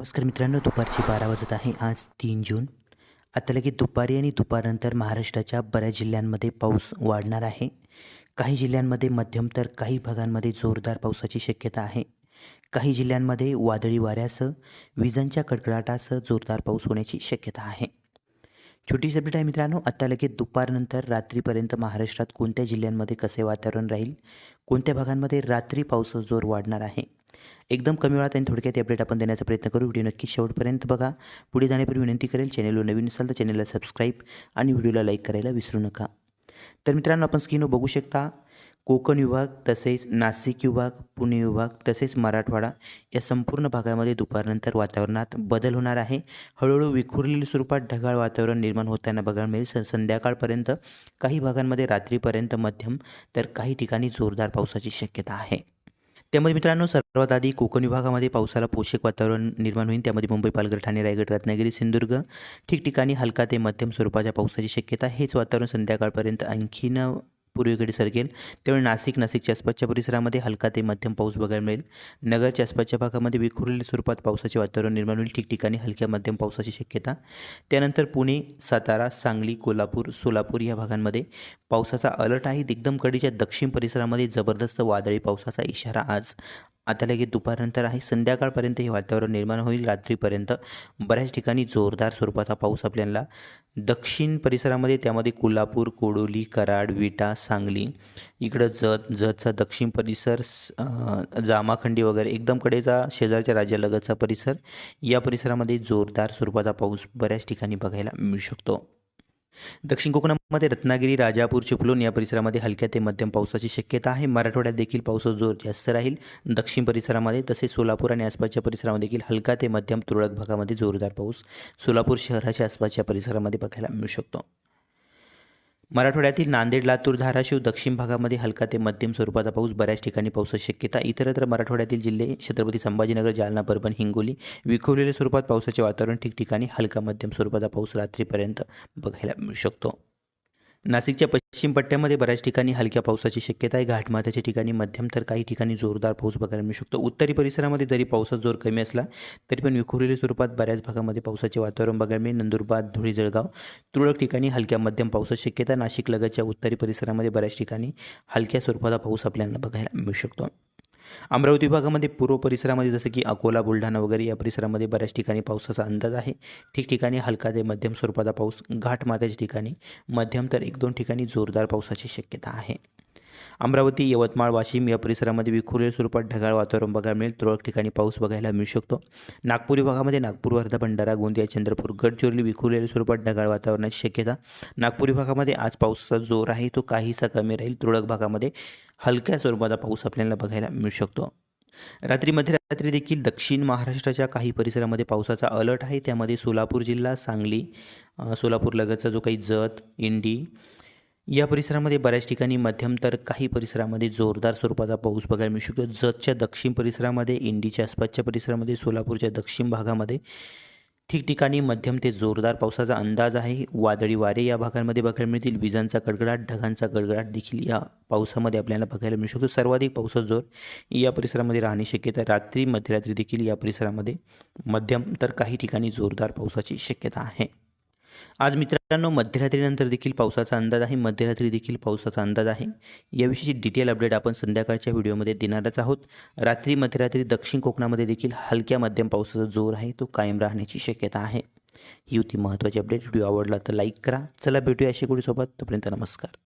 नमस्कार मित्रांनो दुपारची बारा वाजत आहे. आज तीन जून. आता लगेच दुपारी आणि दुपारनंतर महाराष्ट्राच्या बऱ्याच जिल्ह्यांमध्ये पाऊस वाढणार आहे. काही जिल्ह्यांमध्ये मध्यम तर काही भागांमध्ये जोरदार पावसाची शक्यता आहे. काही जिल्ह्यांमध्ये वादळी वाऱ्यासह विजांच्या कडकडाटासह जोरदार पाऊस होण्याची शक्यता आहे. छोटी सब्जेक्ट आहे मित्रांनो आत्ता लगेच दुपारनंतर रात्रीपर्यंत महाराष्ट्रात कोणत्या जिल्ह्यांमध्ये कसे वातावरण राहील? कोणत्या भागांमध्ये रात्री पावसाचा जोर वाढणार आहे? एकदम कमी वेळात आणि थोडक्यात अपडेट आपण देण्याचा प्रयत्न करू. व्हिडिओ नक्की शेवटपर्यंत बघा. पुढे जाण्यापूर्वी विनंती करेल चॅनलवर नवीन असाल तर चॅनलला सबस्क्राईब आणि व्हिडिओला लाईक करायला विसरू नका. तर मित्रांनो आपण स्क्रीनवर बघू शकता कोकण विभाग तसेच नाशिक विभाग पुणे विभाग तसेच मराठवाडा या संपूर्ण भागामध्ये दुपारनंतर वातावरणात बदल होणार आहे. हळूहळू विखुरलेल्या स्वरूपात ढगाळ वातावरण निर्माण होताना बघायला मिळेल. स संध्याकाळपर्यंत काही भागांमध्ये रात्रीपर्यंत मध्यम तर काही ठिकाणी जोरदार पावसाची शक्यता आहे. त्यामध्ये मित्रांनो सर्वात आधी कोकण विभागामध्ये पावसाला पोषक वातावरण निर्माण होईल. त्यामध्ये मुंबई पालघर ठाणे रायगड रत्नागिरी सिंधुदुर्ग ठिकठिकाणी हलका ते मध्यम स्वरूपाच्या पावसाची शक्यता हेच वातावरण संध्याकाळपर्यंत आणखीन पूर्वेकडे सरकेल. त्यामुळे नाशिक नाशिकच्या आसपासच्या परिसरामध्ये हलका ते मध्यम पाऊस बघायला मिळेल. नगरच्या आसपासच्या भागामध्ये विखुरलेल्या स्वरूपात पावसाचे वातावरण निर्माण होईल. ठिकठिकाणी हलक्या मध्यम पावसाची शक्यता. त्यानंतर पुणे सातारा सांगली कोल्हापूर सोलापूर या भागांमध्ये पावसाचा अलर्ट आहे. एकदम कडीच्या दक्षिण परिसरामध्ये जबरदस्त वादळी पावसाचा इशारा आज आता लगेच दुपारनंतर आहे. संध्याकाळपर्यंत हे वातावरण निर्माण होईल. रात्रीपर्यंत बऱ्याच ठिकाणी जोरदार स्वरूपाचा पाऊस आपल्याला दक्षिण परिसरामध्ये त्यामध्ये कोल्हापूर कोडोली कराड विटा सांगली इकडं जत जतचा दक्षिण परिसर स- जामाखंडी वगैरे एकदम कडेचा शेजारच्या राज्यालगतचा परिसर या परिसरामध्ये जोरदार स्वरूपाचा पाऊस बऱ्याच ठिकाणी बघायला मिळू शकतो. दक्षिण कोकणामध्ये रत्नागिरी राजापूर चिपळूण या परिसरामध्ये हलक्या ते मध्यम पावसाची शक्यता आहे. मराठवाड्यात देखील पावसाचा जोर जास्त राहील. दक्षिण परिसरामध्ये तसेच सोलापूर आणि आसपासच्या परिसरामध्ये देखील हलका ते मध्यम तुरळक भागामध्ये जोरदार पाऊस सोलापूर शहराच्या आसपासच्या परिसरामध्ये बघायला मिळू शकतो. मराठवाड्यातील नांदेड लातूर धाराशिव दक्षिण भागामध्ये हलका ते मध्यम स्वरूपाचा पाऊस बऱ्याच ठिकाणी पावसाची शक्यता. इतरत्र मराठवाड्यातील जिल्हे छत्रपती संभाजीनगर जालना परभणी हिंगोली विखुरलेल्या स्वरूपात पावसाचे वातावरण ठिकठिकाणी हलका मध्यम स्वरूपाचा पाऊस रात्रीपर्यंत बघायला मिळू शकतो. नाशिकच्या पश्चिम पट्ट्यामध्ये बऱ्याच ठिकाणी हलक्या पावसाची शक्यता आहे. घाटमाथ्याच्या ठिकाणी मध्यम तर काही ठिकाणी जोरदार पाऊस बघायला मिळू शकतो. उत्तरी परिसरामध्ये जरी पावसाचा जोर कमी असला तरी पण विखुरलेल्या स्वरूपात बऱ्याच भागामध्ये पावसाचे वातावरण बघायला मिळेल. नंदुरबार धुळे जळगाव तुरळक ठिकाणी हलक्या मध्यम पावसाची शक्यता नाशिक लगतच्या उत्तरी परिसरामध्ये बऱ्याच ठिकाणी हलक्या स्वरूपाचा पाऊस आपल्याला बघायला मिळू शकतो. अमरावती विभागामध्ये पूर्व परिसरामध्ये जसं की अकोला बुलढाणा वगैरे या परिसरामध्ये बऱ्याच ठिकाणी पावसाचा अंदाज आहे. ठिकठिकाणी हलका ते मध्यम स्वरूपाचा पाऊस घाटमाथ्याच्या ठिकाणी मध्यम तर एक दोन ठिकाणी जोरदार पावसाची शक्यता आहे. अमरावती यवतमाळ वाशिम या परिसरामध्ये विखुरलेल्या स्वरूपात ढगाळ वातावरण बघायला मिळेल. तुरळक ठिकाणी पाऊस बघायला मिळू शकतो. नागपूर विभागामध्ये नागपूर वर्धा भंडारा गोंदिया चंद्रपूर गडचिरोली विखुरलेल्या स्वरूपात ढगाळ वातावरणाची शक्यता. नागपूर विभागामध्ये आज पावसाचा जोर आहे तो काहीसा कमी राहील. तुरळक भागामध्ये हलक्या स्वरूपाचा पाऊस आपल्याला बघायला मिळू शकतो. रात्री मध्यरात्री देखील दक्षिण महाराष्ट्राच्या काही परिसरामध्ये पावसाचा अलर्ट आहे. त्यामध्ये सोलापूर जिल्हा सांगली सोलापूर लगतचा जो काही जत इंडी या परिसरामध्ये बऱ्याच ठिकाणी मध्यम तर काही परिसरामध्ये जोरदार स्वरूपाचा पाऊस बघायला मिळू शकतो. जतच्या दक्षिण परिसरामध्ये इंडीच्या आसपासच्या परिसरामध्ये सोलापूरच्या दक्षिण भागामध्ये ठिकठिकाणी मध्यम ते जोरदार पावसाचा अंदाज आहे. वादळी वारे या भागांमध्ये बघायला मिळतील. विजांचा कडकडाट ढगांचा गडगडाट देखील या पावसामध्ये आपल्याला बघायला मिळू शकतो. सर्वाधिक पावसाचा जोर या परिसरामध्ये राहणे शक्यता रात्री मध्यरात्री देखील या परिसरामध्ये मध्यम तर काही ठिकाणी जोरदार पावसाची शक्यता आहे. आज मित्रांनो मध्यरात्रीनंतर देखील पावसाचा अंदाज आहे. मध्यरात्री देखील पावसाचा अंदाज आहे. याविषयीची डिटेल अपडेट आपण संध्याकाळच्या व्हिडिओमध्ये देणारच आहोत. रात्री मध्यरात्री दक्षिण कोकणामध्ये देखील हलक्या मध्यम पावसाचा जोर आहे. तो कायम राहण्याची शक्यता आहे. ही होती महत्त्वाची अपडेट व्हिडिओ आवडला तर लाईक करा. चला भेटूया अशी सोबत तोपर्यंत नमस्कार.